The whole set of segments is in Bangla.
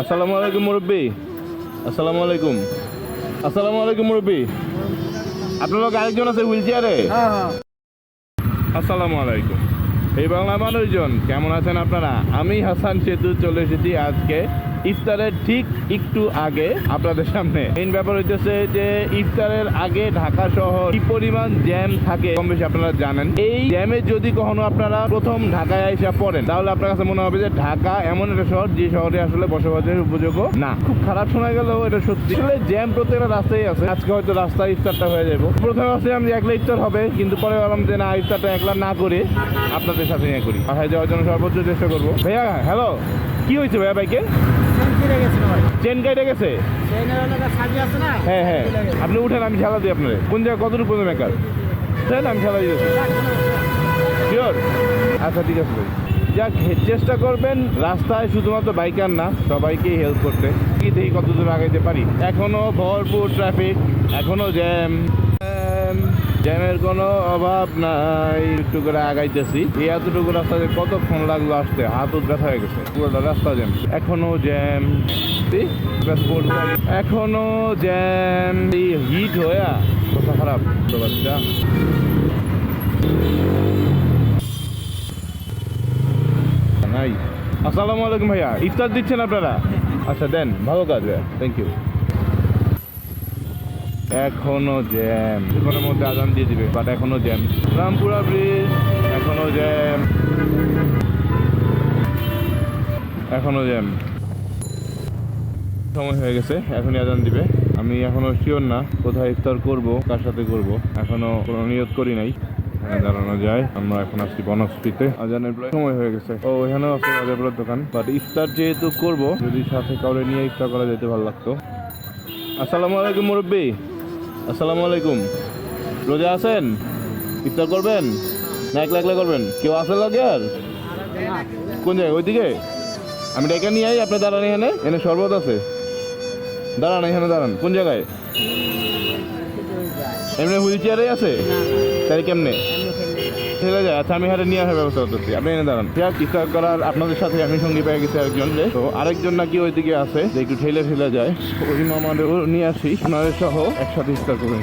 আসসালামু আলাইকুম মুরব্বী। আসসালামু আলাইকুম। আসসালামু আলাইকুম মুরব্বী। আপনার লোক আরেকজন আছে হুইল চেয়ারে আসসালামু আলাইকুম। এই বাংলা মানুষজন কেমন আছেন আপনারা? আমি হাসান সেতু চলে এসেছি আজকে ইফতারের ঠিক একটু আগে আপনাদের সামনে। মেইন ব্যাপার হইতেছে যে, ইফতারের আগে ঢাকা শহর কি পরিমাণ জ্যাম থাকে কম বেশি আপনারা জানেন। এই জ্যামে যদি কখনো আপনারা প্রথম ঢাকায় এসে পড়েন, তাহলে আপনার কাছে মনে হবে যে ঢাকা এমন একটা শহর যে শহরে আসলে বসবাসের উপযোগ্য না। খুব খারাপ শোনা গেলেও এটা সত্যি। আসলে জ্যাম প্রত্যেকটা রাস্তায় আছে। আজকে হয়তো রাস্তায় ইফতারটা হয়ে যাব। প্রথমে ভাবছিলাম যে একলা ইফতার হবে, কিন্তু পরে ভাবলাম যে না, ইফতারটা একলা না করে আপনাদের সাথে নিয়ে করি। বাসায় যাওয়ার জন্য সর্বোচ্চ চেষ্টা করব। ভাইয়া হ্যালো কি হয়েছে ভাইয়া বাইকে? চেন কেটে গেছে হ্যাঁ হ্যাঁ। আপনি উঠেন আমি ঝালা দিই আপনার। কোন জায়গায় কতটুকু পর্যন্ত মেকার চলেন আমি ঝালা দিয়েছি শিওর আচ্ছা ঠিক আছে ভাই। যাক চেষ্টা করবেন। রাস্তায় শুধুমাত্র বাইকার না, সবাইকেই হেল্প করতে। কি দেখি কত দূর আগাইতে পারি? এখনও ভরপুর ট্রাফিক এখনও জ্যাম জ্যামের কোনো অভাব নাই, একটু করে আগাইতেছি। এই এতটুকু রাস্তাতে কতক্ষণ লাগল আসতে? হাত ব্যথা হয়ে গেছে। পুরোটা রাস্তা জ্যাম এখনও জ্যাম? এখনও জ্যাম হিট হয়ে কথা খারাপ। তো বাচ্চা নাই আসসালামু আলাইকুম ভাইয়া। ইফতার দিচ্ছেন আপনারা? আচ্ছা দেন, ভালো কাজ ভাইয়া। থ্যাংক ইউ এখনও জ্যাম কিছুক্ষণের মধ্যে আজান দিয়ে দিবে বাট এখনও জ্যাম রামপুরা ব্রিজ এখনও জ্যাম এখনও জ্যাম সময় হয়ে গেছে, এখনই আজান দিবে। আমি এখনও শিওর না কোথায় ইফতার করব, কার সাথে করব। এখনও কোনো নিয়ত করি নাই। এখানে দাঁড়ানো যায়। আমরা এখন আসছি বনশ্রীতে। আজানের প্রায় সময় হয়ে গেছে। ও, এখানেও আছে বাজারপুরের দোকান। বাট ইফতার যেহেতু করব, যদি সাথে কাউরে নিয়ে ইফতার করা যেতে ভালো লাগতো। আসসালামু আলাইকুম মুরব্বী। আসসালামু আলাইকুম। রোজা আছেন? ইফতার করবেন? না একলা একলা করবেন? কেউ আসে লাগে আর? কোন জায়গায়? ওইদিকে? আমি ডেকে নিয়ে আই, আপনি দাঁড়ান এখানে। এখানে শরবত আছে। দাঁড়ান, এখানে দাঁড়ান। কোন জায়গায়? এমনি হুইল চেয়ারে আছে? তাই কেমনে? ঠেলে যায়। আচ্ছা আমি হাতে নিয়ে আসার ব্যবস্থা করতেছি। আপনি এনে দাঁড়ান। ঠিক ইফতার করার আপনাদের সাথে আমি সঙ্গী পেয়ে গেছি রে। তো আরেকজন নাকি ওইদিকে আছে যে একটু ঠেলে ঠেলে যায়। ওই মামাদেরও নিয়ে আসি। ওনাদের সহ একসাথে ইফতার করে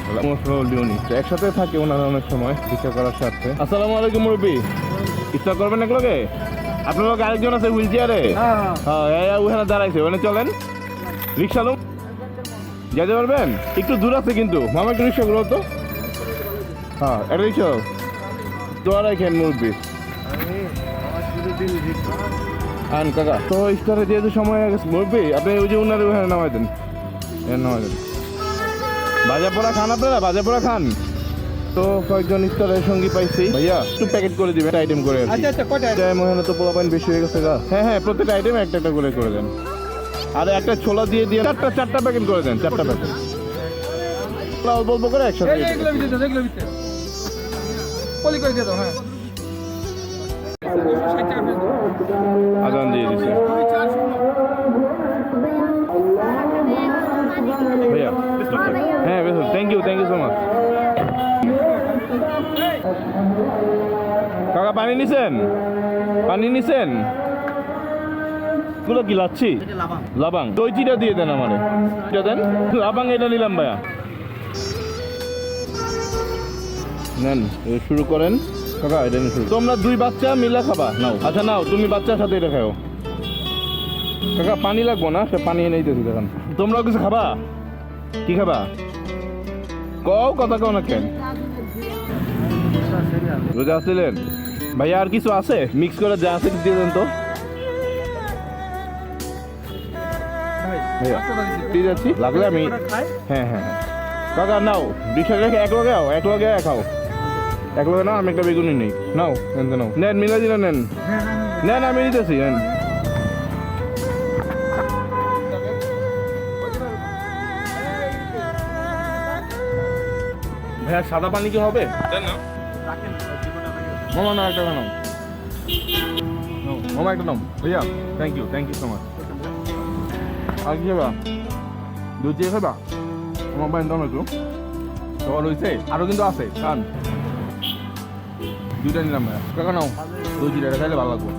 একসাথে থাকে ওনারা অনেক সময় ইফতার করার স্বার্থে আসসালামু আলাইকুম মুরব্বী। ইফতার করবেন একলগে আপনার লোক আরেকজন আছে হুইল চেয়ারে হ্যাঁ ওখানে দাঁড়াইছে। ওখানে চলেন। রিক্সা লোক যেতে পারবেন? একটু দূর আছে কিন্তু। মামা একটু রিক্সা গুলো তো। হ্যাঁ একটা রিক্সা। দোয়া রাখেন মুরব্বী আন কাকা তো ইফতারে যেহেতু সময় হয়ে গেছে মুরব্বী আপনি ওই যে উনার ওখানে নামাই দেন। নামাই দেন। ভাজা পোড়া খান আপনারা? ভাজা পোড়া খান। তো কয়েকজন ইফতারের সঙ্গী পাইছি। ভাইয়া একটু প্যাকেট করে দিবেন আইটেম করে। আচ্ছা আচ্ছা কটা তো পোলা পাইন বেশি হয়ে গেছে গা হ্যাঁ হ্যাঁ প্রত্যেকটা আইটেম একটা একটা করে করে দেন। আর একটা ছোলা দিয়ে দিয়ে চারটা চারটা প্যাকেট করে দেন চারটা প্যাকেট অল্প অল্প করে একসাথে পলি করে দিয়ে দাও হ্যাঁ। আজান দিয়ে দিছে। দুই। ভাইয়া হ্যাঁ বেশ thank you thank you so much কাকা পানি নিছেন? পানি নিছেন? গুলো কি লাচ্ছি? লাবাং। দইচিটা দিয়ে দেন আমারে। দেন? লাবাং এটা নিলাম ভাইয়া। নেন শুরু করেন। কাকা এটা নিয়ে শুরু তোমরা দুই বাচ্চা মিলে খাবা। নাও। আচ্ছা নাও তুমি বাচ্চার সাথে এটা খাও। কাকা পানি লাগবো না? সে পানি এনে দিতেছি দেখেন। তোমরাও কিছু খাবা? কি খাবা? কও কথা কও না কেন? রোজা আসছিলেন? ভাইয়া আর কিছু আছে? মিক্স করে যা আছে দিয়ে দেন তো। দিয়ে যাচ্ছি লাগলে আমি হ্যাঁ হ্যাঁ হ্যাঁ। কাকা নাও দুইশো রেখে এক লগে আও এক লগে খাও। এক লগে নাও আমি একটা বেগুনি নেই। নাও নেন তো নাও। নেন মিলা দিলে নেন। নেন আমি নিতেছি নেন। ভাইয়া সাদা পানি কি হবে? না। মামা না একটা নাও নাও, মামা একটা নাও। ভাইয়া thank you thank you so much আর কি খাবা? দুধ দিয়ে খাবা? আমার বাইন দাম একটু তোমার রয়েছে? আরও কিন্তু আছে খান। দুইটা নিলাম ভাইয়া। কাকা নাও। দুই জিরা খাইলে ভালো লাগবে।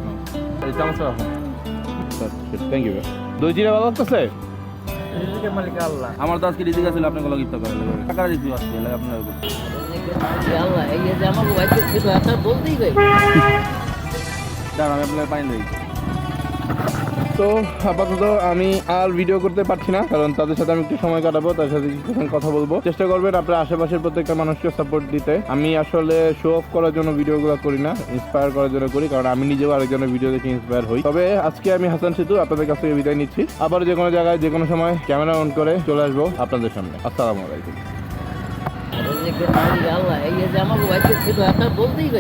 এই চামচটা রাখুন থ্যাংক ইউ দই জিরা ভালো লাগতেছে? রিজিকের মালিক আল্লাহ। আমার তো আজকে রিজিক আছে আপনাকে লগ ইফতার করেন টাকা রিজিক আসছে লাগে আপনার আল্লাহ। এই যে আমার বলতেই ভাই। দাঁড়া আমি আপনার পাইন দিই তো আপাতত আমি আর ভিডিও করতে পারছি না, কারণ তাদের সাথে আমি একটু সময় কাটাবো, তাদের সাথে কিছুক্ষণ কথা বলব। চেষ্টা করবেন আপনার আশেপাশের প্রত্যেকটা মানুষকে সাপোর্ট দিতে। আমি আসলে শো অফ করার জন্য ভিডিওগুলো করি না ইন্সপায়ার করার জন্য করি, কারণ আমি নিজেও আরেকজনের ভিডিও দেখে ইন্সপায়ার হই। তবে আজকে আমি হাসান সেতু, আপনাদের কাছ থেকে বিদায় নিচ্ছি। আবার যে কোনো জায়গায়, যে কোনো সময় ক্যামেরা অন করে চলে আসব আপনাদের সামনে। আসসালামু আলাইকুম। আল্লাহ, এই যে আপনার বলতেই